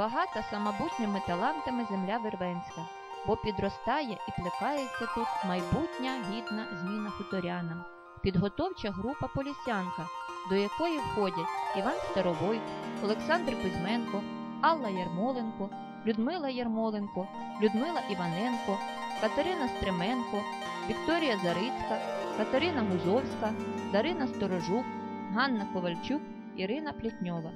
Багата самобутніми талантами земля Вербенська, бо підростає і плекається тут майбутня гідна зміна хуторянам. Підготовча група Полісянка, до якої входять Іван Старовой, Олександр Кузьменко, Алла Ярмоленко, Людмила Ярмоленко, Людмила Іваненко, Катерина Стременко, Вікторія Зарицька, Катерина Гузовська, Дарина Сторожук, Ганна Ковальчук, Ірина Плітньова.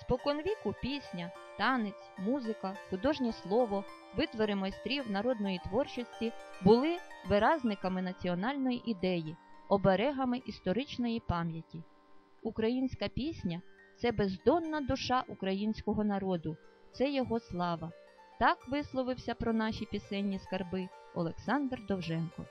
Споконвіку пісня, танець, музика, художнє слово, витвори майстрів народної творчості були виразниками національної ідеї, оберегами історичної пам'яті. Українська пісня це бездонна душа українського народу, це його слава. Так висловився про наші пісенні скарби Олександр Довженко.